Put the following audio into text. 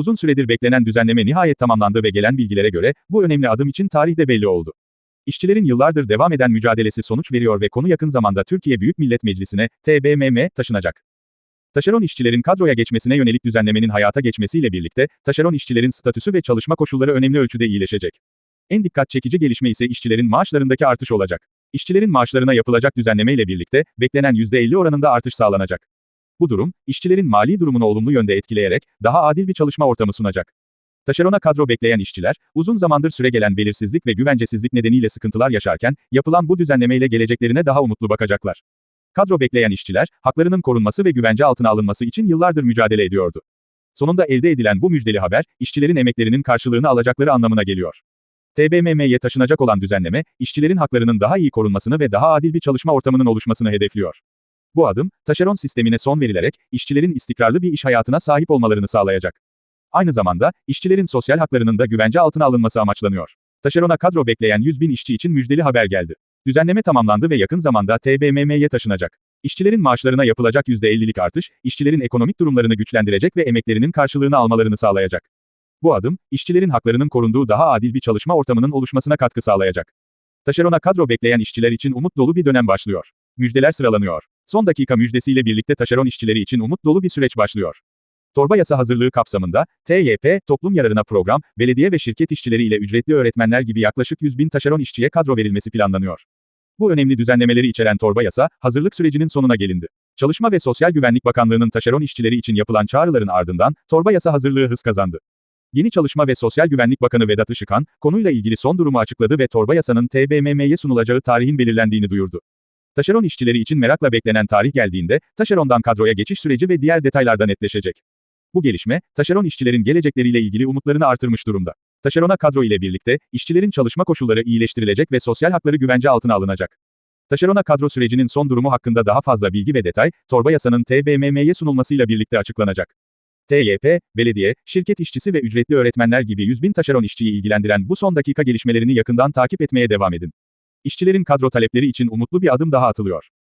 Uzun süredir beklenen düzenleme nihayet tamamlandı ve gelen bilgilere göre, bu önemli adım için tarih de belli oldu. İşçilerin yıllardır devam eden mücadelesi sonuç veriyor ve konu yakın zamanda Türkiye Büyük Millet Meclisi'ne, TBMM, taşınacak. Taşeron işçilerin kadroya geçmesine yönelik düzenlemenin hayata geçmesiyle birlikte, taşeron işçilerin statüsü ve çalışma koşulları önemli ölçüde iyileşecek. En dikkat çekici gelişme ise işçilerin maaşlarındaki artış olacak. İşçilerin maaşlarına yapılacak düzenleme ile birlikte, beklenen %50 oranında artış sağlanacak. Bu durum, işçilerin mali durumunu olumlu yönde etkileyerek, daha adil bir çalışma ortamı sunacak. Taşerona kadro bekleyen işçiler, uzun zamandır süregelen belirsizlik ve güvencesizlik nedeniyle sıkıntılar yaşarken, yapılan bu düzenlemeyle geleceklerine daha umutlu bakacaklar. Kadro bekleyen işçiler, haklarının korunması ve güvence altına alınması için yıllardır mücadele ediyordu. Sonunda elde edilen bu müjdeli haber, işçilerin emeklerinin karşılığını alacakları anlamına geliyor. TBMM'ye taşınacak olan düzenleme, işçilerin haklarının daha iyi korunmasını ve daha adil bir çalışma ortamının oluşmasını hedefliyor. Bu adım, taşeron sistemine son verilerek, işçilerin istikrarlı bir iş hayatına sahip olmalarını sağlayacak. Aynı zamanda, işçilerin sosyal haklarının da güvence altına alınması amaçlanıyor. Taşerona kadro bekleyen 100 bin işçi için müjdeli haber geldi. Düzenleme tamamlandı ve yakın zamanda TBMM'ye taşınacak. İşçilerin maaşlarına yapılacak %50'lik artış, işçilerin ekonomik durumlarını güçlendirecek ve emeklerinin karşılığını almalarını sağlayacak. Bu adım, işçilerin haklarının korunduğu daha adil bir çalışma ortamının oluşmasına katkı sağlayacak. Taşerona kadro bekleyen işçiler için umut dolu bir dönem başlıyor. Müjdeler sıralanıyor. Son dakika müjdesiyle birlikte taşeron işçileri için umut dolu bir süreç başlıyor. Torba yasa hazırlığı kapsamında, TYP, toplum yararına program, belediye ve şirket işçileri ile ücretli öğretmenler gibi yaklaşık 100 bin taşeron işçiye kadro verilmesi planlanıyor. Bu önemli düzenlemeleri içeren torba yasa, hazırlık sürecinin sonuna gelindi. Çalışma ve Sosyal Güvenlik Bakanlığı'nın taşeron işçileri için yapılan çağrıların ardından, torba yasa hazırlığı hız kazandı. Yeni Çalışma ve Sosyal Güvenlik Bakanı Vedat Işıkhan, konuyla ilgili son durumu açıkladı ve torba yasanın TBMM'ye sunulacağı tarihin belirlendiğini duyurdu. Taşeron işçileri için merakla beklenen tarih geldiğinde, taşerondan kadroya geçiş süreci ve diğer detaylarda netleşecek. Bu gelişme, taşeron işçilerin gelecekleriyle ilgili umutlarını artırmış durumda. Taşerona kadro ile birlikte, işçilerin çalışma koşulları iyileştirilecek ve sosyal hakları güvence altına alınacak. Taşerona kadro sürecinin son durumu hakkında daha fazla bilgi ve detay, torba yasanın TBMM'ye sunulmasıyla birlikte açıklanacak. TYP, belediye, şirket işçisi ve ücretli öğretmenler gibi 100 bin taşeron işçiyi ilgilendiren bu son dakika gelişmelerini yakından takip etmeye devam edin. İşçilerin kadro talepleri için umutlu bir adım daha atılıyor.